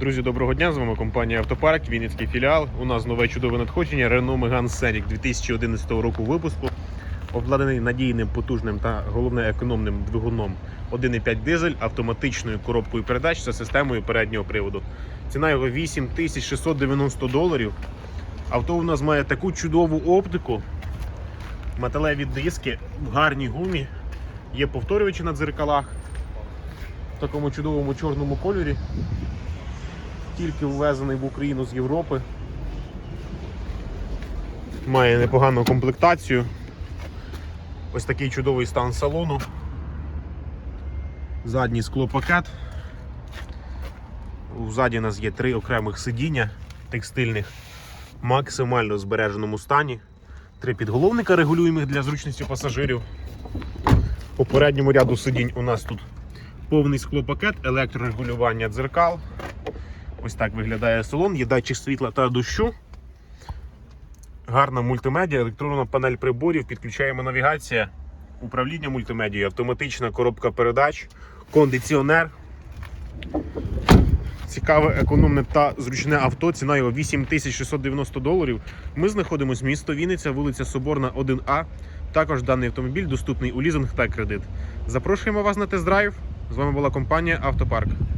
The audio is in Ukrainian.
Друзі, доброго дня! З вами компанія Автопарк, Вінницький філіал. У нас нове чудове надходження Renault Megane Scenic 2011 року випуску. Обладнаний надійним, потужним та головне економним двигуном 1,5 дизель автоматичною коробкою передач та системою переднього приводу. Ціна його 8690 доларів. Авто у нас має таку чудову оптику, металеві диски в гарній гумі, є повторювачі на дзеркалах в такому чудовому чорному кольорі тільки ввезений в Україну з Європи. Має непогану комплектацію. Ось такий чудовий стан салону. Задній склопакет. Ззаді у нас є три окремих сидіння текстильних в максимально збереженому стані. Три підголовника регулюємих для зручності пасажирів. По передньому ряду сидінь у нас тут повний склопакет, електрорегулювання дзеркал. Ось так виглядає салон, є датчик світла та дощу. Гарна мультимедіа, електронна панель приборів, підключаємо навігація, управління мультимедією, автоматична коробка передач, кондиціонер. Цікаве, економне та зручне авто. Ціна його 8690 доларів. Ми знаходимося в місто Вінниця, вулиця Соборна, 1А. Також даний автомобіль доступний у лізинг та кредит. Запрошуємо вас на тест-драйв. З вами була компанія Автопарк.